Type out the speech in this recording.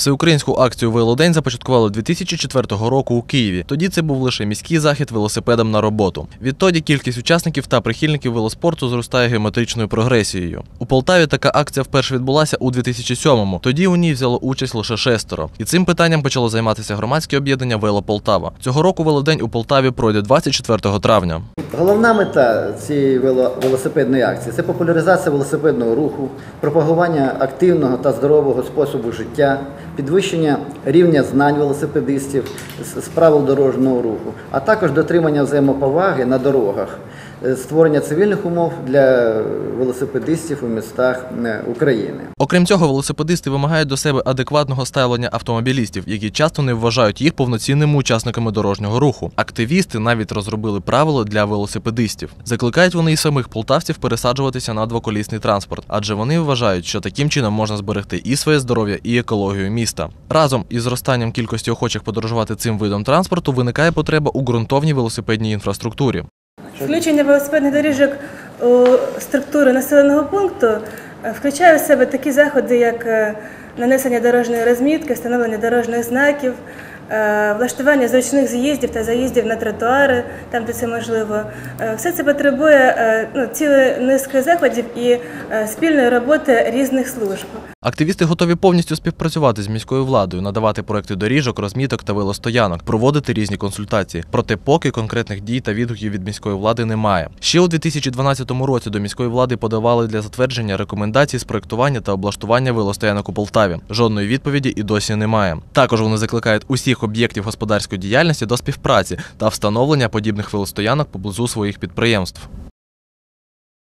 Всеукраїнську акцію Велодень започаткували 2004 року у Києві. Тоді це був лише міський захід велосипедом на роботу. Відтоді кількість учасників та прихильників велоспорту зростає геометричною прогресією. У Полтаві така акція вперше відбулася у 2007-му. Тоді у ній взяло участь лише шестеро. І цим питанням почало займатися громадське об'єднання Вело Полтава. Цього року Велодень у Полтаві пройде 24 травня. Головна мета цієї вело- велосипедної акції це популяризація велосипедного руху, пропагування активного та здорового способу життя, підвищення рівня знань велосипедистів з правил дорожнього руху, а також дотримання взаємоповаги на дорогах, е, створення цивільних умов для велосипедистів у містах е, України. Окрім цього, велосипедисти вимагають до себе адекватного ставлення автомобілістів, які часто не вважають їх повноцінними учасниками дорожнього руху. Активісти навіть розробили правила для велосипедистів. Закликають вони і самих полтавців пересаджуватися на двоколісний транспорт, адже вони вважають, що таким чином можна зберегти і своє здоров'я, і екологію міста. Разом із зростанням кількості охочих подорожувати цим видом транспорту виникає потреба у ґрунтовній велосипедній інфраструктурі. Включення велосипедних доріжок у структуру населеного пункту е, включає в себе такі заходи, як е, нанесення дорожньої розмітки, встановлення дорожніх знаків, влаштування зручних з'їздів та заїздів на тротуари, там, де це можливо. Е, Все це потребує е, ну, цілої низки заходів і е, спільної роботи різних служб. Активісти готові повністю співпрацювати з міською владою, надавати проекти доріжок, розміток та велостоянок, проводити різні консультації. Проте поки конкретних дій та відгуків від міської влади немає. Ще у 2012 році до міської влади подавали для затвердження рекомендацій з проектування та облаштування велостоянок у Полтаві. Жодної відповіді і досі немає. Також вони закликають усіх об'єктів господарської діяльності до співпраці та встановлення подібних велостоянок поблизу своїх підприємств.